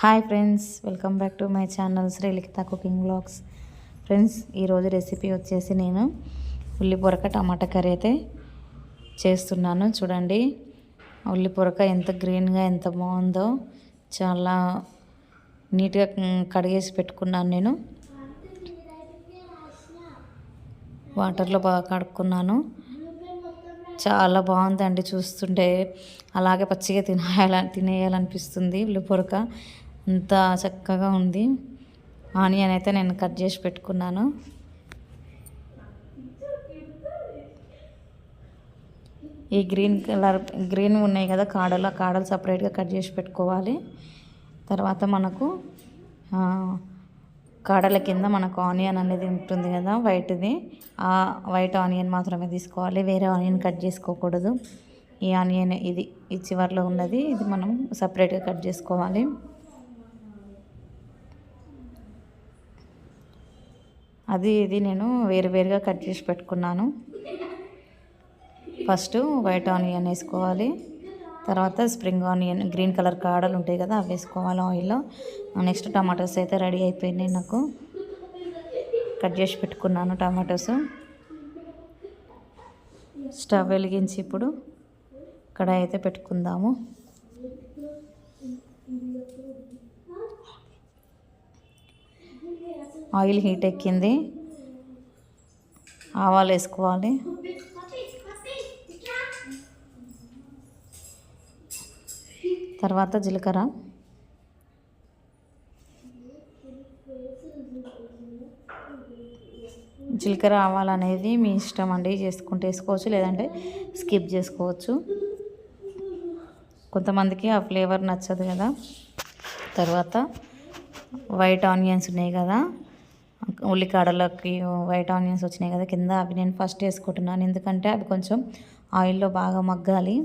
Hi friends welcome back to my channel Srilikhitha cooking blogs. Friends ఈరోజు recipe వచ్చేసి నేను ఉల్లి పొరక టమాటా కర్రీ అయితే చేస్తున్నాను. చూడండి ఉల్లి పొరక ఎంత గ్రీన్గా ఎంత బాగుందో చాలా నీట్గా కడిగేసి పెట్టుకున్నాను నేను. వాటర్లో బాగా కడుక్కున్నాను. చాలా బాగుందండి చూస్తుంటే. అలాగే పచ్చిగా తినేయాల తినేయాలనిపిస్తుంది ఉల్లి పొరక అంత చక్కగా ఉంది. ఆనియన్ అయితే నేను కట్ చేసి పెట్టుకున్నాను. ఈ గ్రీన్ కలర్ గ్రీన్ ఉన్నాయి కదా కాడలు ఆ కాడలు సపరేట్గా కట్ చేసి పెట్టుకోవాలి. తర్వాత మనకు కాడల కింద మనకు ఆనియన్ అనేది ఉంటుంది కదా వైట్ది. ఆ వైట్ ఆనియన్ మాత్రమే తీసుకోవాలి. వేరే ఆనియన్ కట్ చేసుకోకూడదు. ఈ ఆనియన్ ఇది ఈ చివరిలో ఉన్నది ఇది మనం సపరేట్గా కట్ చేసుకోవాలి. అది ఇది నేను వేరు వేరుగా కట్ చేసి పెట్టుకున్నాను. ఫస్ట్ వైట్ ఆనియన్ వేసుకోవాలి. తర్వాత స్ప్రింగ్ ఆనియన్ గ్రీన్ కలర్ కాడలు ఉంటాయి కదా అవి వేసుకోవాలి ఆయిల్లో. నెక్స్ట్ టమాటోస్ అయితే రెడీ అయిపోయినాయి నాకు. కట్ చేసి పెట్టుకున్నాను టమాటోస్. స్టవ్ వెలిగించి ఇప్పుడు కడాయి అయితే పెట్టుకుందాము. ఆయిల్ హీట్ ఎక్కింది. ఆవాలు వేసుకోవాలి. తర్వాత జీలకర్ర. జీలకర్ర ఆవాలు అనేది మీ ఇష్టం అండి. చేసుకుంటే వేసుకోవచ్చు లేదంటే స్కిప్ చేసుకోవచ్చు. కొంతమందికి ఆ ఫ్లేవర్ నచ్చదు కదా. తర్వాత వైట్ ఆనియన్స్ ఉన్నాయి కదా. ఉల్లికాడలకి వైట్ ఆనియన్స్ వచ్చినాయి కదా కింద అవి నేను ఫస్ట్ వేసుకుంటున్నాను. ఎందుకంటే అవి కొంచెం ఆయిల్లో బాగా మగ్గాలి.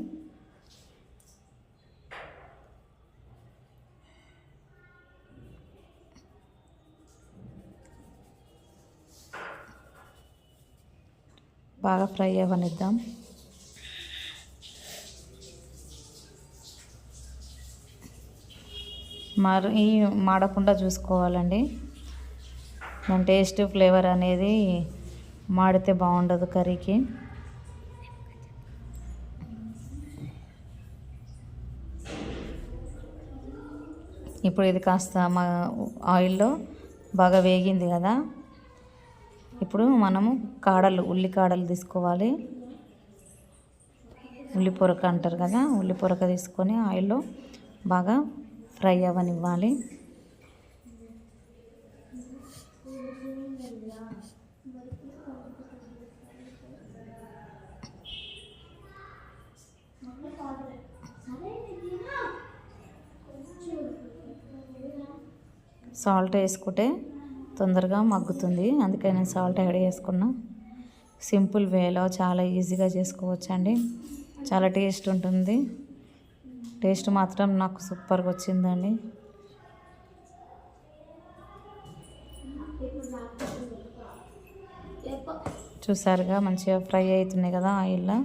బాగా ఫ్రై అవ్వనిద్దాం. మరి మాడకుండా చూసుకోవాలండి. దాని టేస్ట్ ఫ్లేవర్ అనేది మాడితే బాగుండదు కర్రీకి. ఇప్పుడు ఇది కాస్త మా ఆయిల్లో బాగా వేగింది కదా. ఇప్పుడు మనము కాడలు ఉల్లి కాడలు తీసుకోవాలి. ఉల్లి పొరక అంటారు కదా ఉల్లి పొరక తీసుకొని ఆయిల్లో బాగా ఫ్రై అవ్వనివ్వాలి. సాల్ట్ వేసుకుంటే తొందరగా మగ్గుతుంది. అందుకే నేను సాల్ట్ యాడ్ చేసుకున్నా. సింపుల్ వేలో చాలా ఈజీగా చేసుకోవచ్చు అండి చాలా టేస్ట్ ఉంటుంది. టేస్ట్ మాత్రం నాకు సూపర్గా వచ్చిందండి. చూసారుగా మంచిగా ఫ్రై అవుతున్నాయి కదా ఆయిల్లో.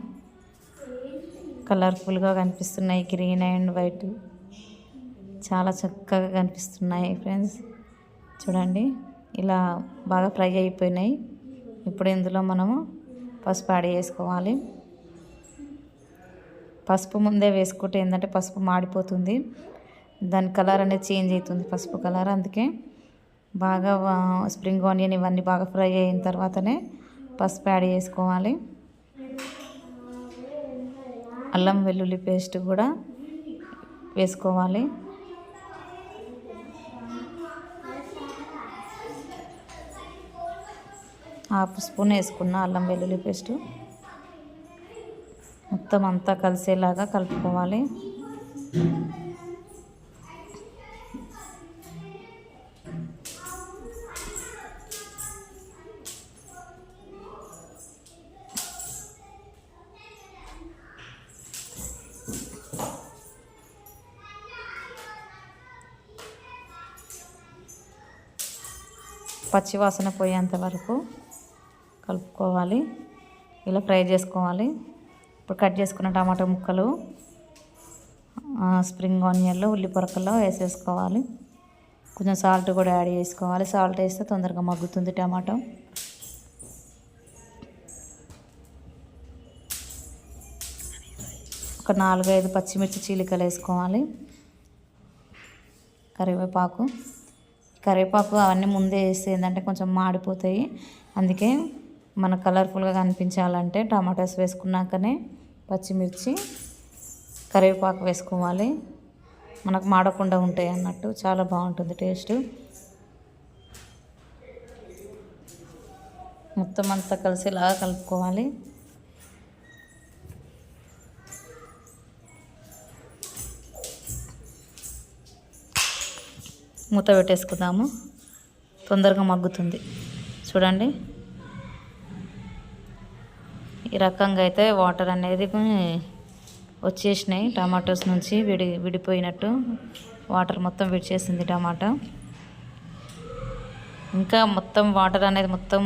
కలర్ఫుల్గా కనిపిస్తున్నాయి గ్రీన్ అండ్ వైట్. చాలా చక్కగా కనిపిస్తున్నాయి ఫ్రెండ్స్. చూడండి ఇలా బాగా ఫ్రై అయిపోయినాయి. ఇప్పుడు ఇందులో మనము పసుపు యాడ్ చేసుకోవాలి. పసుపు ముందే వేసుకుంటే ఏంటంటే పసుపు మాడిపోతుంది. దాని కలర్ అనేది చేంజ్ అవుతుంది పసుపు కలర్. అందుకే బాగా స్ప్రింగ్ ఆనియన్ ఇవన్నీ బాగా ఫ్రై అయిన తర్వాతనే పసుపు యాడ్ చేసుకోవాలి. అల్లం వెల్లుల్లి పేస్ట్ కూడా వేసుకోవాలి. హాఫ్ స్పూన్ వేసుకున్న అల్లం వెల్లుల్లి పేస్ట్. మొత్తం అంతా కలిసేలాగా కలుపుకోవాలి. పచ్చివాసన పోయేంత వరకు కలుపుకోవాలి. ఇలా ఫ్రై చేసుకోవాలి. ఇప్పుడు కట్ చేసుకున్న టమాటా ముక్కలు స్ప్రింగ్ ఆనియన్లో ఉల్లి పొరకల్లో వేసేసుకోవాలి. కొంచెం సాల్ట్ కూడా యాడ్ చేసుకోవాలి. సాల్ట్ వేస్తే తొందరగా మగ్గుతుంది టమాటో. ఒక నాలుగైదు పచ్చిమిర్చి చీలికలు వేసుకోవాలి. కరివేపాకు. కరివేపాకు అవన్నీ ముందే వేస్తే ఏంటంటే కొంచెం మాడిపోతాయి. అందుకే మన కలర్ఫుల్గా కనిపించాలంటే టమాటాస్ వేసుకున్నాకనే పచ్చిమిర్చి కరివేపాకు వేసుకోవాలి. మనకు మాడకుండా ఉంటాయి అన్నట్టు చాలా బాగుంటుంది టేస్ట్. మొత్తం అంతా కలిసేలాగా కలుపుకోవాలి. మూత పెట్టేసుకుందాము. తొందరగా మగ్గుతుంది. చూడండి. ఈ రకంగా అయితే వాటర్ అనేది వచ్చేసినాయి. టమాటోస్ నుంచి విడి విడిపోయినట్టు వాటర్ మొత్తం విడిచేసింది టమాటా. ఇంకా మొత్తం వాటర్ అనేది మొత్తం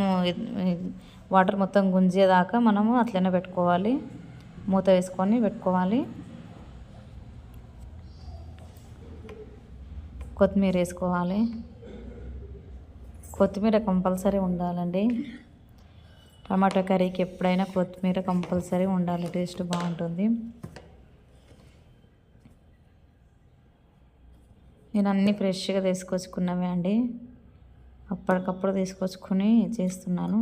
వాటర్ మొత్తం గుంజేదాకా మనము అట్లనే పెట్టుకోవాలి. మూత వేసుకొని పెట్టుకోవాలి. కొత్తిమీర వేసుకోవాలి. కొత్తిమీర కంపల్సరీ ఉండాలండి. టమాటా కర్రీకి ఎప్పుడైనా కొత్తిమీర కంపల్సరీ ఉండాలి. టేస్ట్ బాగుంటుంది. నేను అన్నీ ఫ్రెష్గా తీసుకొచ్చుకున్నవే అండి. అప్పటికప్పుడు తీసుకొచ్చుకొని చేస్తున్నాను.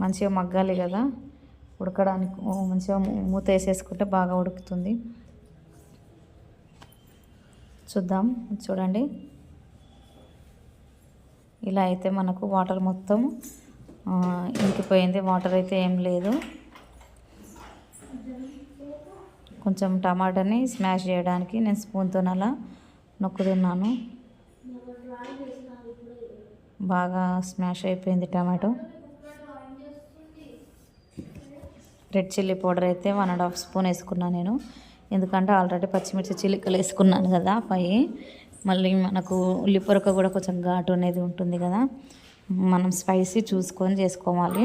మంచిగా మగ్గాలి కదా. ఉడకడానికి మంచిగా మూత వేసేసుకుంటే బాగా ఉడుకుతుంది. చూద్దాం చూడండి. ఇలా అయితే మనకు వాటర్ మొత్తం ఇంకిపోయింది. వాటర్ అయితే ఏం లేదు. కొంచెం టమాటాని స్మాష్ చేయడానికి నేను స్పూన్తో అలా నొక్కుతున్నాను. బాగా స్మాష్ అయిపోయింది టమాటో. రెడ్ చిల్లీ పౌడర్ అయితే వన్ అండ్ హాఫ్ స్పూన్ వేసుకున్నాను నేను. ఎందుకంటే ఆల్రెడీ పచ్చిమిర్చి చిలికలు వేసుకున్నాను కదా పై మళ్ళీ మనకు ఉల్లిపొరక కూడా కొంచెం ఘాటు అనేది ఉంటుంది కదా. మనం స్పైసీ చూసుకొని చేసుకోవాలి.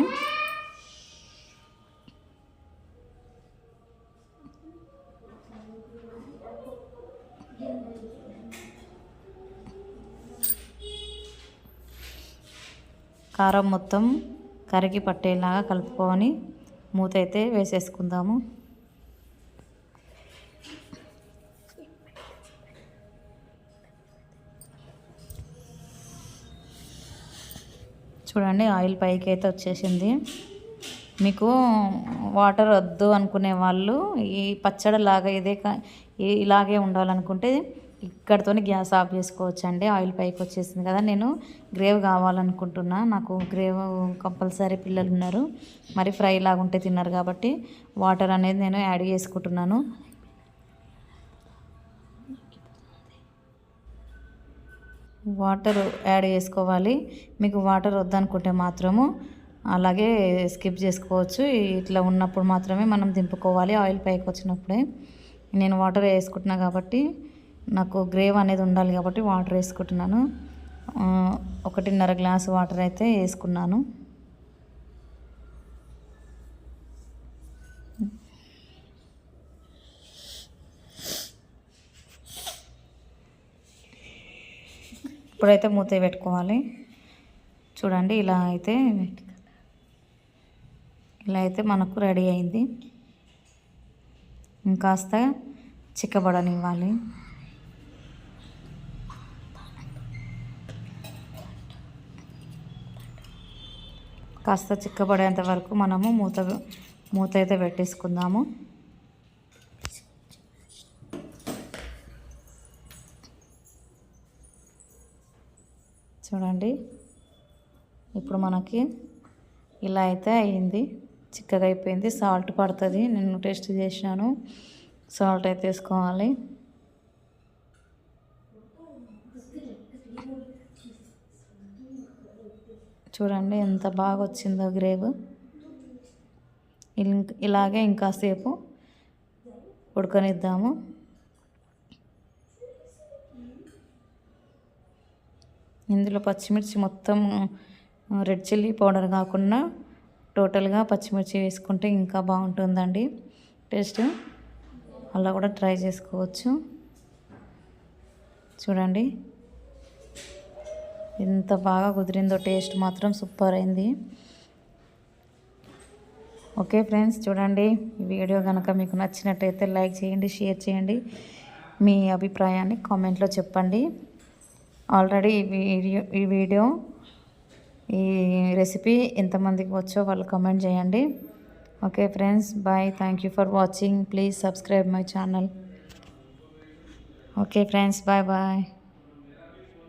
కారం మొత్తం కరిగి పట్టేలాగా కలుపుకొని మూత అయితే వేసేసుకుందాము. చూడండి ఆయిల్ పైకి అయితే వచ్చేసింది. మీకు వాటర్ వద్దు అనుకునే వాళ్ళు ఈ పచ్చడి లాగా ఇదే ఇలాగే ఉండాలనుకుంటే ఇక్కడతోనే గ్యాస్ ఆఫ్ చేసుకోవచ్చు అండి ఆయిల్ పైకి వచ్చేసింది కదా నేను గ్రేవ్ కావాలనుకుంటున్నా. నాకు గ్రేవ్ కంపల్సరీ పిల్లలు ఉన్నారు మరి ఫ్రై లాగా ఉంటే తిన్నారు కాబట్టి వాటర్ అనేది నేను యాడ్ చేసుకుంటున్నాను. వాటర్ యాడ్ చేసుకోవాలి. మీకు వాటర్ వద్దనుకుంటే మాత్రము అలాగే స్కిప్ చేసుకోవచ్చు. ఇట్లా ఉన్నప్పుడు మాత్రమే మనం దింపుకోవాలి ఆయిల్ పైకి వచ్చినప్పుడే. నేను వాటర్ వేసుకుంటున్నా కాబట్టి నాకు గ్రేవ్ అనేది ఉండాలి కాబట్టి వాటర్ వేసుకుంటున్నాను. ఒకటిన్నర గ్లాస్ వాటర్ అయితే వేసుకున్నాను. ఇప్పుడైతే మూత పెట్టుకోవాలి. చూడండి ఇలా అయితే ఇలా అయితే మనకు రెడీ అయింది. ఇంకాస్త చిక్కబడనివ్వాలి. కాస్త చిక్కబడేంత వరకు మనము మూత మూత అయితే పెట్టేసుకుందాము. చూడండి. ఇప్పుడు మనకి ఇలా అయితే అయింది. చిక్కగా అయిపోయింది. సాల్ట్ పడుతుంది. నేను టేస్ట్ చేసినాను సాల్ట్ అయితే వేసుకోవాలి. చూడండి ఎంత బాగా వచ్చిందో గ్రేవ్. ఇలాగే ఇంకాసేపు ఉడకనిద్దాము. ఇందులో పచ్చిమిర్చి మొత్తం రెడ్ చిల్లీ పౌడర్ కాకుండా టోటల్గా పచ్చిమిర్చి వేసుకుంటే ఇంకా బాగుంటుందండి. టేస్ట్ అలా కూడా ట్రై చేసుకోవచ్చు. చూడండి. ఎంత బాగా కుదిరిందో టేస్ట్ మాత్రం సూపర్ అయింది. ఓకే ఫ్రెండ్స్ చూడండి. ఈ వీడియో కనుక మీకు నచ్చినట్టయితే లైక్ చేయండి షేర్ చేయండి. మీ అభిప్రాయాన్ని కామెంట్లో చెప్పండి. ఆల్రెడీ ఈ వీడియో ఈ వీడియో ఈ రెసిపీ ఎంతమందికి వచ్చో వాళ్ళు కమెంట్ చేయండి. Okay friends bye. Thank you for watching please subscribe my channel okay friends bye bye.